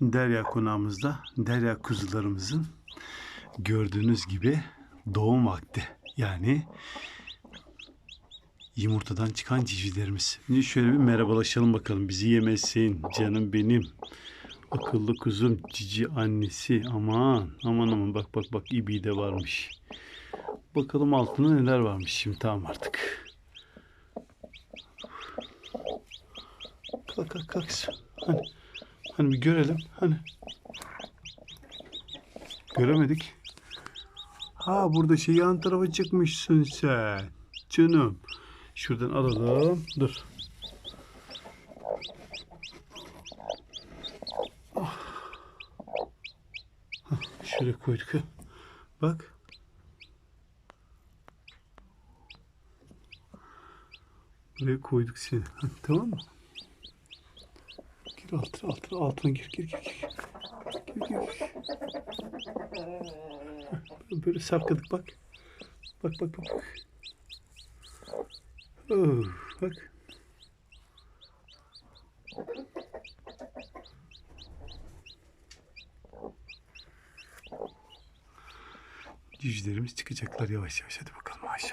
Derya konağımızda Derya kuzularımızın gördüğünüz gibi doğum vakti. Yani yumurtadan çıkan civcivlerimiz. Şimdi şöyle bir merhabalaşalım bakalım. Bizi yemesin canım benim. Akıllı kuzum cici annesi. Aman aman aman bak bak bak ibi de varmış. Bakalım altında neler varmış şimdi tamam artık. Kalk kalk kalk. Hani, hani bir görelim. Hani. Göremedik. Ha burada şey yan tarafa çıkmışsın sen. Canım. Şuradan alalım. Dur. Hah, Şöyle koyduk. Bak. Buraya koyduk seni. Tamam mı? Gir altına altına altına gir gir gir. Gir gir. gir. Böyle sarkladık bak. Bak bak bak. Oh, bak. Cücülerimiz çıkacaklar yavaş yavaş. Hadi bakalım maşallah.